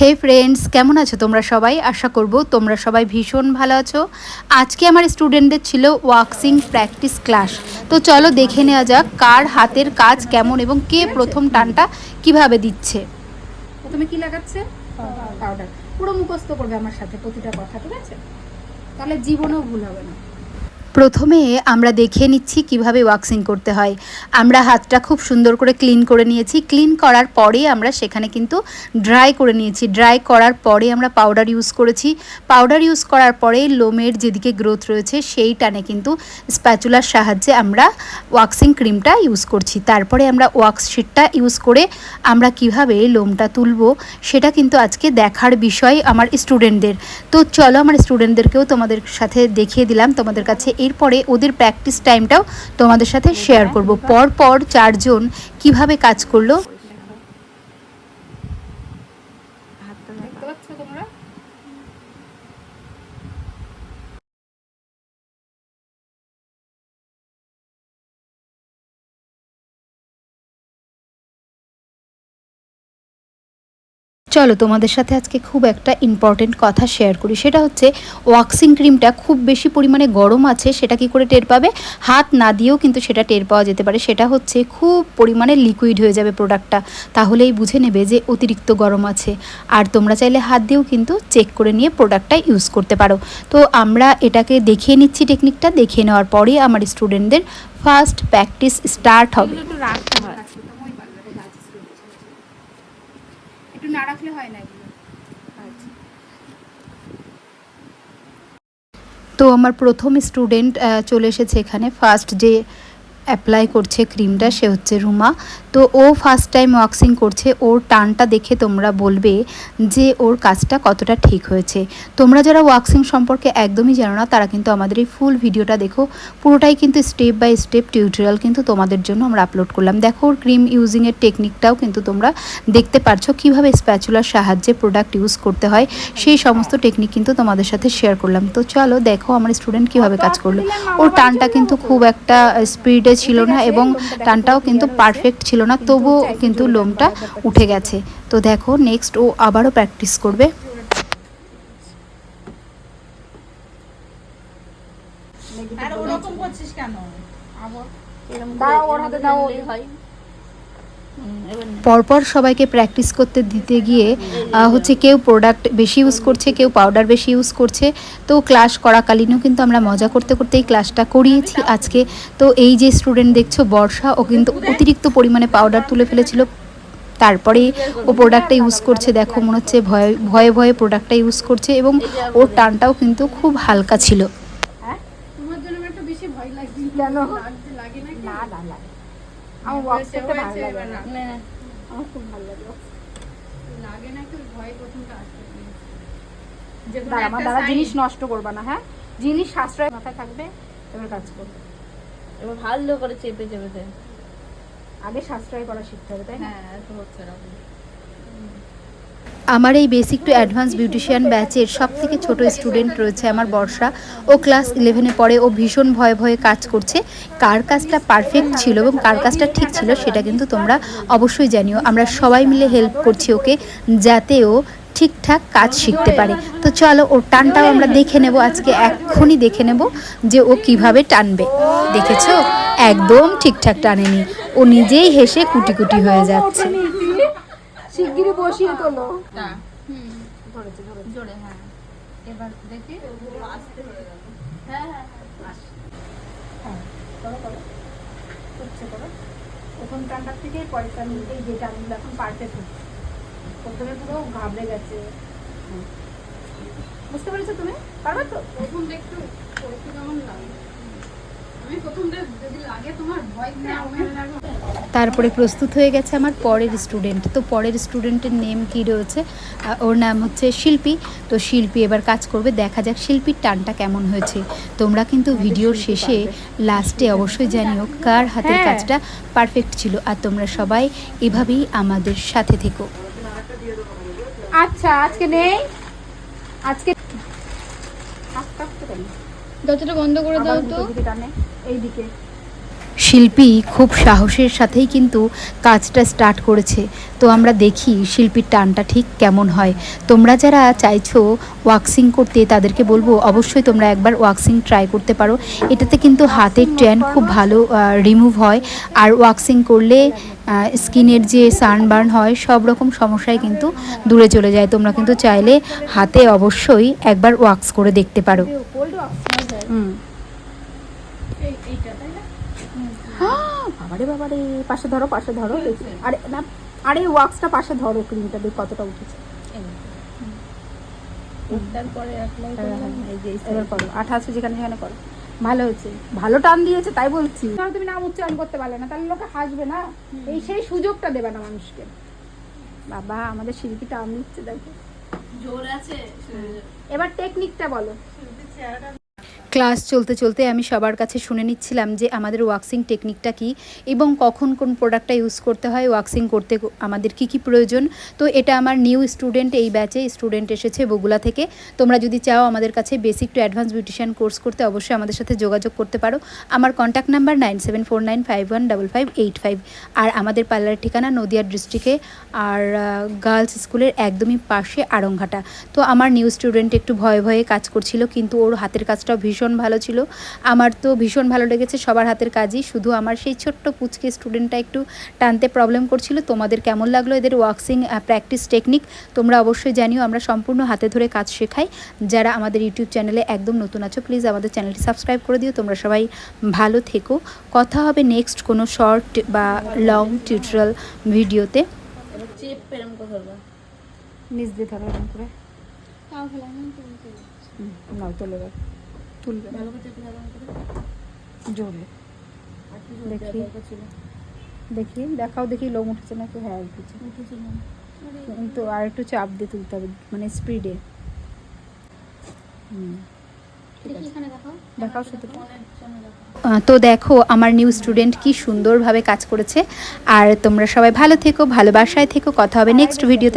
হে friends কেমন আছো তোমরা সবাই? আশা করব তোমরা সবাই ভীষণ ভালো আছো। আজকে আমার স্টুডেন্টদের ছিল ওয়াক্সিং প্র্যাকটিস ক্লাস তো চলো দেখে নেওয়া যাক কার হাতের কাজ কেমন এবং কে প্রথম টানটা কীভাবে দিচ্ছে। প্রথমে কি লাগাচ্ছে? পাউডার পুরো মুখস্থ করবে আমার সাথে প্রতিটা কথা, ঠিক আছে? তাহলে জীবনেও ভুল হবে না। প্রথমে আমরা দেখে নিচ্ছি কীভাবে ওয়াক্সিং করতে হয়। আমরা হাতটা খুব সুন্দর করে ক্লিন করে নিয়েছি। ক্লিন করার পরে আমরা সেখানে কিন্তু ড্রাই করে নিয়েছি। ড্রাই করার পরে আমরা পাউডার ইউজ করেছি। পাউডার ইউজ করার পরে লোমের যেদিকে গ্রোথ রয়েছে, সেই টানে কিন্তু স্প্যাচুলার সাহায্যে আমরা ওয়াক্সিং ক্রিমটা ইউজ করছি। তারপরে আমরা ওয়াক্স শিটটা ইউজ করে আমরা কীভাবে লোমটা তুলবো, সেটা কিন্তু আজকে দেখার বিষয় আমার স্টুডেন্টদের তো চলো আমার স্টুডেন্টদেরকেও তোমাদের সাথে দেখিয়ে দিলাম। তোমাদের কাছে এরপরে ওদের প্র্যাকটিস টাইমটাও তোমাদের সাথে শেয়ার করব। পর পর চারজন কীভাবে কাজ করল? চলো তোমাদের সাথে আজকে খুব একটা ইম্পর্টেন্ট কথা শেয়ার করি। সেটা হচ্ছে ওয়াক্সিং ক্রিমটা খুব বেশি পরিমাণে গরম আছে, সেটা কি করে টের পাবে? হাত না দিয়েও কিন্তু সেটা টের পাওয়া যেতে পারে। সেটা হচ্ছে খুব পরিমাণে লিকুইড হয়ে যাবে প্রোডাক্টটা তাহলেই বুঝে নেবে যে অতিরিক্ত গরম আছে। আর তোমরা চাইলে হাত দিয়েও কিন্তু চেক করে নিয়ে প্রোডাক্টটা ইউজ করতে পারো। তো আমরা এটাকে দেখিয়ে নিচ্ছি টেকনিকটা দেখিয়ে নেওয়ার পরে আমার স্টুডেন্টদের ফার্স্ট প্র্যাকটিস স্টার্ট হবে একটু না রাখলে হয় না এগুলো। তো আমার প্রথম স্টুডেন্ট চলে এসেছে এখানে। ফার্স্ট যে অ্যাপ্লাই করছে ক্রিমটা সে হচ্ছে রুমা। তো ও ফার্স্ট টাইম ওয়াক্সিং করছে, ওর টানটা দেখে তোমরা বলবে যে ওর কাজটা কতটা ঠিক হয়েছে। তোমরা যারা ওয়াক্সিং সম্পর্কে একদমই জানো না, তারা কিন্তু আমাদের এই ফুল ভিডিওটা দেখো। পুরোটাই কিন্তু স্টেপ বাই স্টেপ টিউটোরিয়াল কিন্তু তোমাদের জন্য আমরা আপলোড করলাম। দেখো, ওর ক্রিম ইউজিংয়ের টেকনিকটাও কিন্তু তোমরা দেখতে পারছ, কীভাবে স্প্যাচুলার সাহায্যে প্রোডাক্ট ইউজ করতে হয়, সেই সমস্ত টেকনিক কিন্তু তোমাদের সাথে শেয়ার করলাম। তো চলো, দেখো আমার স্টুডেন্ট কীভাবে কাজ করল। ওর টানটা কিন্তু খুব একটা স্পিডে ছিল না এবং টানটাও কিন্তু পারফেক্ট ছিল না তবুও কিন্তু লোমটা উঠে গেছে। তো দেখো নেক্সট ও আবারও প্র্যাকটিস করবে। আর ওরকম করছিস কেন? দাও ওর হাতে দাও। হয়। পরপর সবাইকে প্র্যাকটিস করতে দিতে গিয়ে হচ্ছে কেউ প্রোডাক্ট বেশি ইউজ করছে কেউ পাউডার বেশি ইউজ করছে। তো ক্লাস করাকালীনও কিন্তু আমরা মজা করতে করতে এই ক্লাসটা করিয়েছি আজকে। তো এই যে স্টুডেন্ট দেখছ বর্ষা ও কিন্তু অতিরিক্ত পরিমাণে পাউডার তুলে ফেলেছিল। তারপরে ও প্রোডাক্টটা ইউজ করছে দেখো মনে হচ্ছে ভয়ে ভয়ে ভয়ে প্রোডাক্টটা ইউজ করছে এবং ওর টানটাও কিন্তু খুব হালকা ছিল। হ্যাঁ? তোমার জন্য একটু বেশি ভয় লাগছে। কেন? লাগে না না না না। আমার ওয়াক্স করতে ভালো হয়েছে, লাগে না। আমার খুব ভালো লাগে লাগে না ভয় প্রথমটা আসবে দাঁড়া আমার দাঁড়া জিনিস নষ্ট করবা না হ্যাঁ? জিনিস সাশ্রয় মাথায় থাকবে এবার কাজ করবে এবার ভালো করে চেপে চেপে দে আগে সাশ্রয় করা শিখতে হবে তাই না? হ্যাঁ হচ্ছে না। আমার এই বেসিক টু অ্যাডভান্স বিউটিশিয়ান ব্যাচের সব থেকে ছোট স্টুডেন্ট রয়েছে আমার বর্ষা। ও ক্লাস ইলেভেনে পড়ে, ও ভীষণ ভয়ে ভয়ে কাজ করছে। কার কাজটা পারফেক্ট ছিল এবং কার কাজটা ঠিক ছিল সেটা কিন্তু তোমরা অবশ্যই জানিও। আমরা সবাই মিলে হেল্প করছি ওকে যাতে ও ঠিকঠাক কাজ শিখতে পারে। তো চলো, ওর টানটাও আমরা দেখে নেব, আজকে এক্ষুনি দেখে নেব যে ও কীভাবে টানবে। দেখেছ? একদম ঠিকঠাক টানেনি। ও নিজেই হেসে কুটি কুটি হয়ে যাচ্ছে। শিগগিরই বসিয়ে তোলো। জোরে হ্যাঁ। এবার দেখি। হ্যাঁ হ্যাঁ করো করো। হচ্ছে করো। প্রথম টানটার থেকে পরের টান এই যে টানগুলো এখন পারফেক্ট হচ্ছে। প্রথমে পুরো ঘাবড়ে গেছে। বুঝতে পেরেছ তুমি? পারবে তো? প্রথমটা একটু কেমন লাগে? তারপরে প্রস্তুত হয়ে গেছে আমার পরের স্টুডেন্ট তো পরের স্টুডেন্টের নেম কি রয়েছে? ওর নাম হচ্ছে শিল্পী। তো শিল্পী এবার কাজ করবে। দেখা যাক শিল্পীর টানটা কেমন হয়েছে। তোমরা কিন্তু ভিডিওর শেষে লাস্টে অবশ্যই জানিও কার হাতের হ্যাঁ। কাজটা পারফেক্ট ছিল। আর তোমরা সবাই এভাবেই আমাদের সাথে থেকো। আচ্ছা আজকে নেই। আজকে দরজাটা বন্ধ করে দাও তো। এইদিকে শিল্পী খুব সাহসের সাথেই কিন্তু কাজটা স্টার্ট করেছে তো আমরা দেখি শিল্পীর টানটা ঠিক কেমন হয় তোমরা যারা চাইছো ওয়াক্সিং করতে তাদেরকে বলব অবশ্যই তোমরা একবার ওয়াক্সিং ট্রাই করতে পারো এটাতে কিন্তু হাতের ট্যান খুব ভালো রিমুভ হয় আর ওয়াক্সিং করলে স্কিনের যে সানবার্ন হয় সব রকম সমস্যায় কিন্তু দূরে চলে যায় তোমরা কিন্তু চাইলে হাতে অবশ্যই একবার ওয়াক্স করে দেখতে পারো হুম এই এইটা তাই না বাবারে বাবারে পাশে ধরো পাশে ধরো। আরে না আরে ওয়াক্সটা পাশে ধরো ক্রিমটা দেখ কতটা উঠেছে। এবার করো। আঠা আছে যেখানে যেখানে করো। ভালো হয়েছে। ভালো টান দিয়েছে তাই বলছি। ধরো তুমি নাম উচ্চারণ করতে পারলে না তাহলে লোকে হাসবে না। এই সেই সুযোগটা দেবে না মানুষকে। বাবা আমাদের শিল্পী টান দিচ্ছে দেখো। জোর আছে এবার টেকনিকটা বলো। ক্লাস চলতে চলতে আমি সবার কাছে শুনে নিচ্ছিলাম যে আমাদের ওয়াক্সিং টেকনিকটা কি এবং কখন কোন প্রোডাক্টটা ইউজ করতে হয় ওয়াক্সিং করতে আমাদের কি কি প্রয়োজন। তো এটা আমার নিউ স্টুডেন্ট এই ব্যাচে স্টুডেন্ট এসেছে বগুলা থেকে। তোমরা যদি চাও আমাদের কাছে basic to advance beautician course করতে অবশ্যই আমাদের সাথে যোগাযোগ করতে পারো। আমার contact number nine seven four nine five one five eight five আর আমাদের পার্লার ঠিকানা নদিয়া ডিস্ট্রিক্টে আর গার্লস স্কুলের একদমই পাশে আড়ংঘাটা। তো আমার নিউ স্টুডেন্ট একটু ভয়ে ভয়ে কাজ করছিল, কিন্তু ওর হাতের কাজটাও ভীষণ ভালো ছিল। আমার তো ভীষণ ভালো লেগেছে সবার হাতের কাজই। শুধু আমার সেই ছোট্ট পুচকে স্টুডেন্টটা একটু টানতে প্রবলেম করছিল। তোমাদের কেমন লাগল এদের ওয়াক্সিং প্র্যাকটিস টেকনিক তোমরা অবশ্যই জানিও আমরা সম্পূর্ণ হাতে ধরে কাজ শেখাই। যারা আমাদের ইউটিউব চ্যানেলে একদম নতুন আছো প্লিজ আমাদের চ্যানেলটি সাবস্ক্রাইব করে দিও। তোমরা সবাই ভালো থেকো। কথা হবে নেক্সট কোনো শর্ট বা লং টিউটোরিয়াল ভিডিওতে নিচ দিয়ে ধরো এরকম করে। নাও চলে গেল তুলবে। জোরে। দেখি। দেখি দেখাও দেখি লোম উঠেছে নাকি হ্যাঁ উঠেছে। কিন্তু আর একটু চাপ দিয়ে তুলতে হবে মানে স্পিডে হুম। তো দেখো আমার নিউ স্টুডেন্ট কি সুন্দরভাবে কাজ করেছে। আর তোমরা সবাই ভালো থেকো ভালোবাসায় থেকো। কথা হবে নেক্সট ভিডিওতে